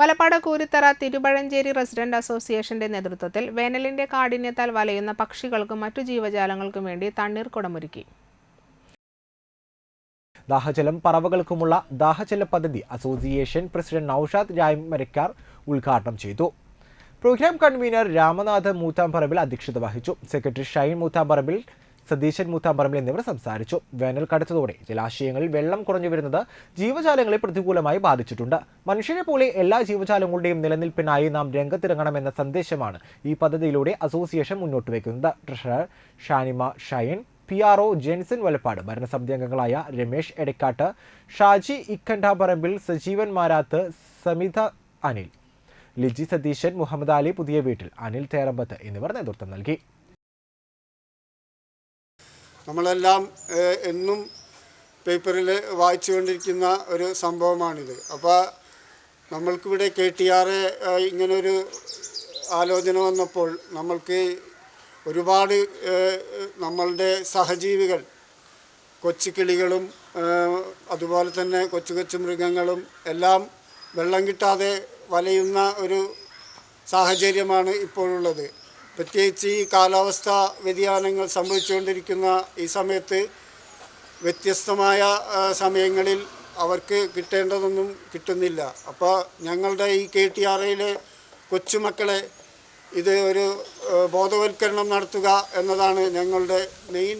Valappad കൂരിത്തറ തിരുപഴഞ്ചേരി resident അസോസിയേഷന്റെ നേതൃത്വത്തിൽ വേനലിന്റെ കാഠിന്യത്താൽ വലയുന്ന പക്ഷികൾക്കും മറ്റു ജീവജാലങ്ങൾക്കും വേണ്ടി തണ്ണീർ തണ്ണീർക്കുടമൊരുക്കി ദാഹജലം പറവകൾക്കുമുള്ള ദാഹജല പദ്ധതി അസോസിയേഷൻ പ്രസിഡന്റ് നൌഷാദ് രായ്മരക്കാർ ഉദ്ഘാടനം ചെയ്തു. പ്രോഗ്രാം കൺവീനർ രാമനാഥ് മൂത്താംപറമ്പിൽ അധ്യക്ഷത വഹിച്ചു. സെക്രട്ടറി ഷൈൻ മൂത്താംപറമ്പിൽ സതീശൻ മൂത്താമ്പറമ്പിൽ എന്നിവർ സംസാരിച്ചു. വേനൽ കടുത്തതോടെ ജലാശയങ്ങളിൽ വെള്ളം കുറഞ്ഞു വരുന്നത് ജീവജാലങ്ങളെ പ്രതികൂലമായി ബാധിച്ചിട്ടുണ്ട്. മനുഷ്യനെ പോലെ എല്ലാ ജീവജാലങ്ങളുടെയും നിലനിൽപ്പിനായി നാം രംഗത്തിറങ്ങണമെന്ന സന്ദേശമാണ് ഈ പദ്ധതിയിലൂടെ അസോസിയേഷൻ മുന്നോട്ട് വയ്ക്കുന്നത്. Treasurer Shanima Shine P R O Jenson Valappad ഭരണസമിതി അംഗങ്ങളായ രമേശ് എടക്കാട്ട് ഷാജി ഇക്കണ്ടാപറമ്പിൽ സജീവൻ മാരാത്ത് സമിത അനിൽ ലിജി സതീശൻ മുഹമ്മദ് അലി പുതിയ വീട്ടിൽ അനിൽ തേരമ്പത്ത് എന്നിവർ നേതൃത്വം നൽകി. നമ്മളെല്ലാം എന്നും പേപ്പറിൽ വായിച്ചുകൊണ്ടിരിക്കുന്ന ഒരു സംഭവമാണിത്. അപ്പോൾ നമ്മൾക്കിവിടെ കെ ടി ആർ ഇങ്ങനൊരു ആലോചന വന്നപ്പോൾ നമ്മൾക്ക് ഒരുപാട് നമ്മളുടെ സഹജീവികൾ കൊച്ചുകിളികളും കിളികളും അതുപോലെ തന്നെ കൊച്ചു കൊച്ചു മൃഗങ്ങളും എല്ലാം വെള്ളം കിട്ടാതെ വലയുന്ന ഒരു സാഹചര്യമാണ് ഇപ്പോഴുള്ളത്. പ്രത്യേകിച്ച് ഈ കാലാവസ്ഥ വ്യതിയാനങ്ങൾ സംഭവിച്ചുകൊണ്ടിരിക്കുന്ന ഈ സമയത്ത് വ്യത്യസ്തമായ സമയങ്ങളിൽ അവർക്ക് കിട്ടേണ്ടതൊന്നും കിട്ടുന്നില്ല. അപ്പോൾ ഞങ്ങളുടെ ഈ കെ ടി ആർ ഐയിലെ കൊച്ചുമക്കളെ ഇത് ഒരു ബോധവൽക്കരണം നടത്തുക എന്നതാണ് ഞങ്ങളുടെ മെയിൻ